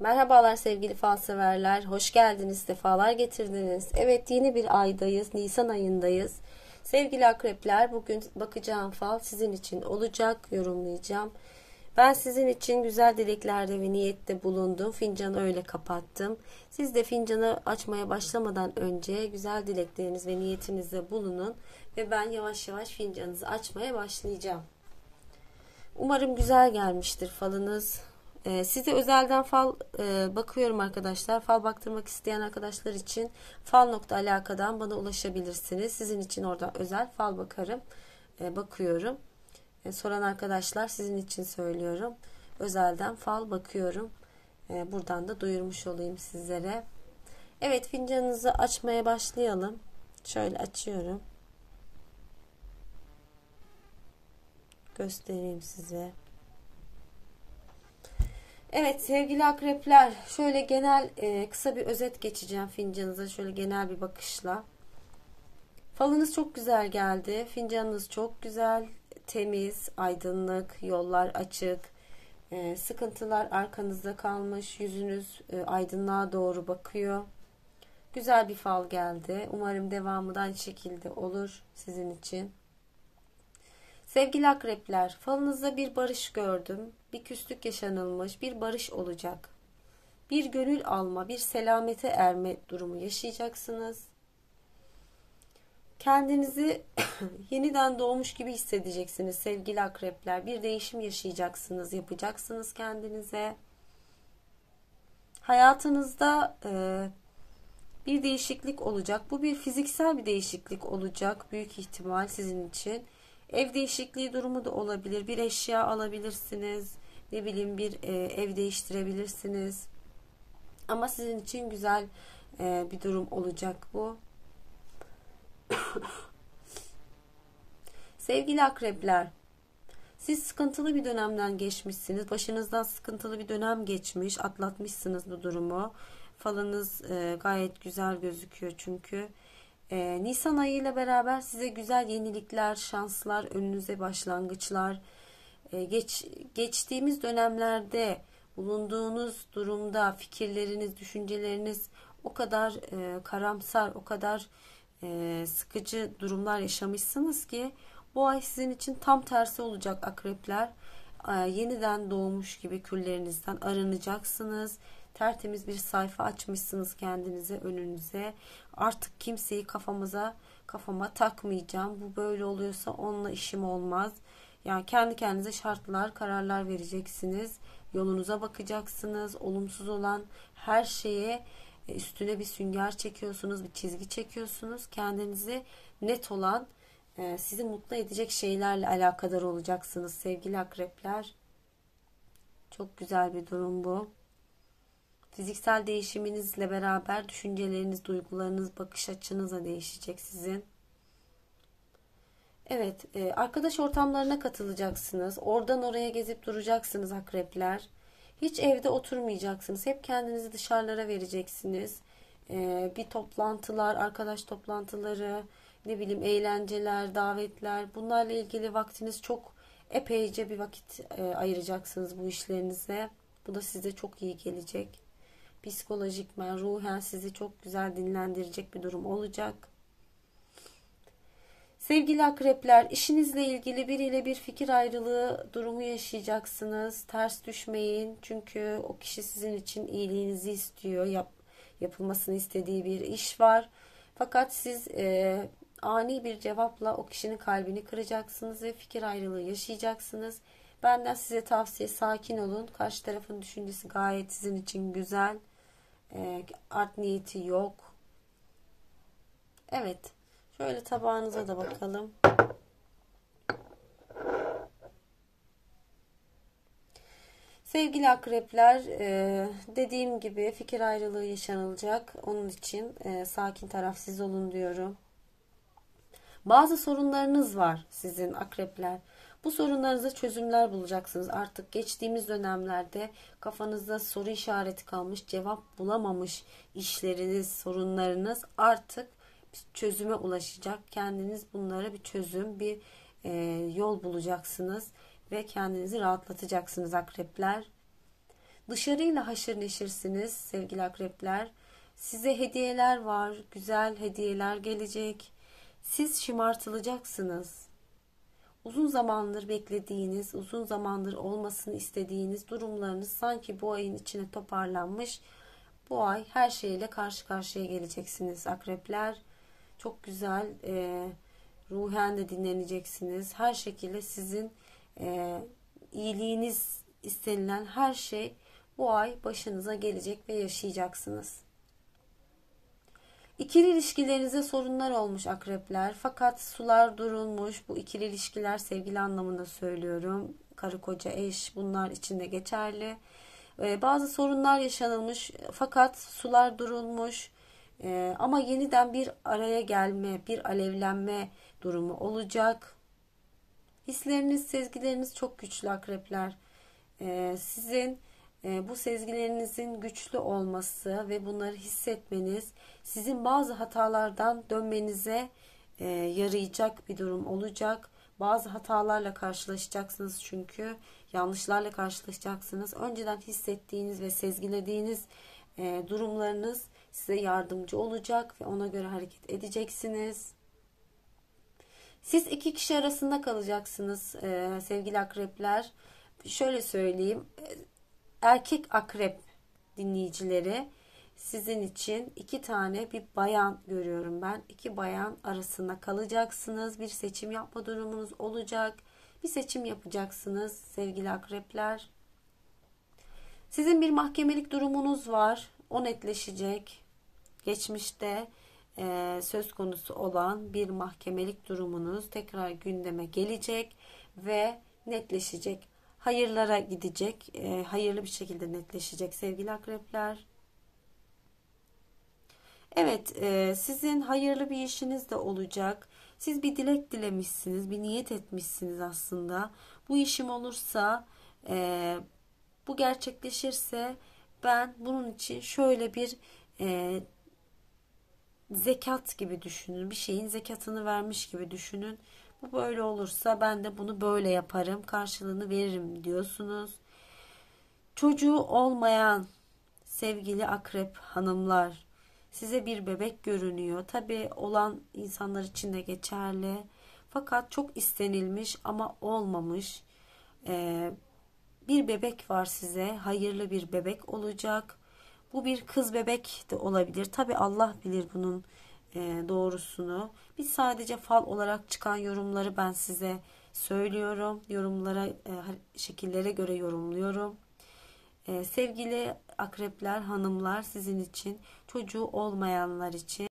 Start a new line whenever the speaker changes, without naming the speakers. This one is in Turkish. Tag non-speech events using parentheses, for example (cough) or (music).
Merhabalar sevgili fal severler. Hoş geldiniz, sefalar getirdiniz. Evet yeni bir aydayız. Nisan ayındayız. Sevgili akrepler bugün bakacağım fal sizin için olacak. Yorumlayacağım. Ben sizin için güzel dileklerde ve niyette bulundum. Fincanı öyle kapattım. Siz de fincanı açmaya başlamadan önce güzel dilekleriniz ve niyetinizde bulunun. Ve ben yavaş yavaş fincanınızı açmaya başlayacağım. Umarım güzel gelmiştir falınız. Ee, size özelden fal e, bakıyorum arkadaşlar. Fal baktırmak isteyen arkadaşlar için fal nokta alakadan bana ulaşabilirsiniz. Sizin için orada özel fal bakarım. E, bakıyorum. E, soran arkadaşlar sizin için söylüyorum. Özelden fal bakıyorum. Buradan da duyurmuş olayım sizlere. Evet fincanınızı açmaya başlayalım. Şöyle açıyorum. Göstereyim size. Evet sevgili akrepler şöyle genel e, kısa bir özet geçeceğim fincanınıza şöyle genel bir bakışla. Falınız çok güzel geldi. Fincanınız çok güzel, temiz, aydınlık, yollar açık. E, sıkıntılar arkanızda kalmış, yüzünüz e, aydınlığa doğru bakıyor. Güzel bir fal geldi. Umarım devamı da aynı şekilde olur sizin için. Sevgili akrepler, falınızda bir barış gördüm. Bir küslük yaşanılmış, bir barış olacak. Bir gönül alma, bir selamete erme durumu yaşayacaksınız. Kendinizi (coughs) yeniden doğmuş gibi hissedeceksiniz sevgili akrepler. Bir değişim yaşayacaksınız, yapacaksınız kendinize. Hayatınızda e, bir değişiklik olacak. Bu bir fiziksel bir değişiklik olacak büyük ihtimal sizin için. Ev değişikliği durumu da olabilir. Bir eşya alabilirsiniz. Ne bileyim bir e, ev değiştirebilirsiniz. Ama sizin için güzel e, bir durum olacak bu. (coughs) Sevgili akrepler, siz sıkıntılı bir dönemden geçmişsiniz. Başınızdan sıkıntılı bir dönem geçmiş. Atlatmışsınız bu durumu. Falınız e, gayet güzel gözüküyor çünkü. E, Nisan ayı ile beraber size güzel yenilikler, şanslar, önünüze başlangıçlar. E, geç, geçtiğimiz dönemlerde bulunduğunuz durumda fikirleriniz, düşünceleriniz o kadar e, karamsar, o kadar e, sıkıcı durumlar yaşamışsınız ki bu ay sizin için tam tersi olacak akrepler. E, yeniden doğmuş gibi küllerinizden arınacaksınız. Tertemiz bir sayfa açmışsınız kendinize, önünüze. Artık kimseyi kafamıza, kafama takmayacağım. Bu böyle oluyorsa onunla işim olmaz. Yani kendi kendinize şartlar, kararlar vereceksiniz. Yolunuza bakacaksınız. Olumsuz olan her şeye e, üstüne bir sünger çekiyorsunuz, bir çizgi çekiyorsunuz. Kendinizi net olan, e, sizi mutlu edecek şeylerle alakadar olacaksınız sevgili akrepler. Çok güzel bir durum bu. Fiziksel değişiminizle beraber düşünceleriniz, duygularınız, bakış açınız da değişecek sizin. Evet, e, arkadaş ortamlarına katılacaksınız. Oradan oraya gezip duracaksınız akrepler. Hiç evde oturmayacaksınız. Hep kendinizi dışarılara vereceksiniz. E, bir toplantılar, arkadaş toplantıları, ne bileyim eğlenceler, davetler. Bunlarla ilgili vaktiniz çok epeyce bir vakit e, ayıracaksınız bu işlerinize. Bu da size çok iyi gelecek psikolojikmen, ruhen sizi çok güzel dinlendirecek bir durum olacak. Sevgili akrepler, işinizle ilgili biriyle bir fikir ayrılığı durumu yaşayacaksınız. Ters düşmeyin. Çünkü o kişi sizin için iyiliğinizi istiyor. Yap, yapılmasını istediği bir iş var. Fakat siz e, ani bir cevapla o kişinin kalbini kıracaksınız ve fikir ayrılığı yaşayacaksınız. Benden size tavsiye sakin olun. Karşı tarafın düşüncesi gayet sizin için güzel. E, art niyeti yok. Evet. Şöyle tabağınıza da bakalım. Sevgili akrepler, e, dediğim gibi fikir ayrılığı yaşanılacak. Onun için e, sakin taraf siz olun diyorum. Bazı sorunlarınız var sizin akrepler. Bu sorunlarınıza çözümler bulacaksınız. Artık geçtiğimiz dönemlerde kafanızda soru işareti kalmış, cevap bulamamış işleriniz, sorunlarınız artık çözüme ulaşacak. Kendiniz bunlara bir çözüm, bir e, yol bulacaksınız ve kendinizi rahatlatacaksınız akrepler. Dışarıyla haşır neşirsiniz sevgili akrepler. Size hediyeler var, güzel hediyeler gelecek. Siz şımartılacaksınız. Uzun zamandır beklediğiniz, uzun zamandır olmasını istediğiniz durumlarınız sanki bu ayın içine toparlanmış. Bu ay her şeyle karşı karşıya geleceksiniz akrepler. Çok güzel, e, ruhen de dinleneceksiniz. Her şekilde sizin e, iyiliğiniz istenilen her şey bu ay başınıza gelecek ve yaşayacaksınız. İkili ilişkilerinize sorunlar olmuş akrepler. Fakat sular durulmuş. Bu ikili ilişkiler sevgili anlamında söylüyorum. Karı koca eş bunlar içinde geçerli. Ee, bazı sorunlar yaşanılmış fakat sular durulmuş. Ee, ama yeniden bir araya gelme, bir alevlenme durumu olacak. Hisleriniz, sezgileriniz çok güçlü akrepler. Ee, sizin e, bu sezgilerinizin güçlü olması ve bunları hissetmeniz sizin bazı hatalardan dönmenize e, yarayacak bir durum olacak. Bazı hatalarla karşılaşacaksınız çünkü yanlışlarla karşılaşacaksınız. Önceden hissettiğiniz ve sezgilediğiniz e, durumlarınız size yardımcı olacak ve ona göre hareket edeceksiniz. Siz iki kişi arasında kalacaksınız e, sevgili akrepler. Şöyle söyleyeyim. Erkek akrep dinleyicileri sizin için iki tane bir bayan görüyorum ben. İki bayan arasında kalacaksınız. Bir seçim yapma durumunuz olacak. Bir seçim yapacaksınız sevgili akrepler. Sizin bir mahkemelik durumunuz var. O netleşecek. Geçmişte e, söz konusu olan bir mahkemelik durumunuz tekrar gündeme gelecek ve netleşecek. Hayırlara gidecek, e, hayırlı bir şekilde netleşecek sevgili akrepler. Evet, e, sizin hayırlı bir işiniz de olacak. Siz bir dilek dilemişsiniz, bir niyet etmişsiniz aslında. Bu işim olursa, e, bu gerçekleşirse ben bunun için şöyle bir e, zekat gibi düşünün. Bir şeyin zekatını vermiş gibi düşünün. Bu böyle olursa ben de bunu böyle yaparım, karşılığını veririm diyorsunuz. Çocuğu olmayan sevgili akrep hanımlar size bir bebek görünüyor. Tabi olan insanlar için de geçerli. Fakat çok istenilmiş ama olmamış. Ee, bir bebek var size. Hayırlı bir bebek olacak. Bu bir kız bebek de olabilir. Tabi Allah bilir bunun e, doğrusunu. Biz sadece fal olarak çıkan yorumları ben size söylüyorum. Yorumlara, e, şekillere göre yorumluyorum. E, sevgili akrepler, hanımlar sizin için, çocuğu olmayanlar için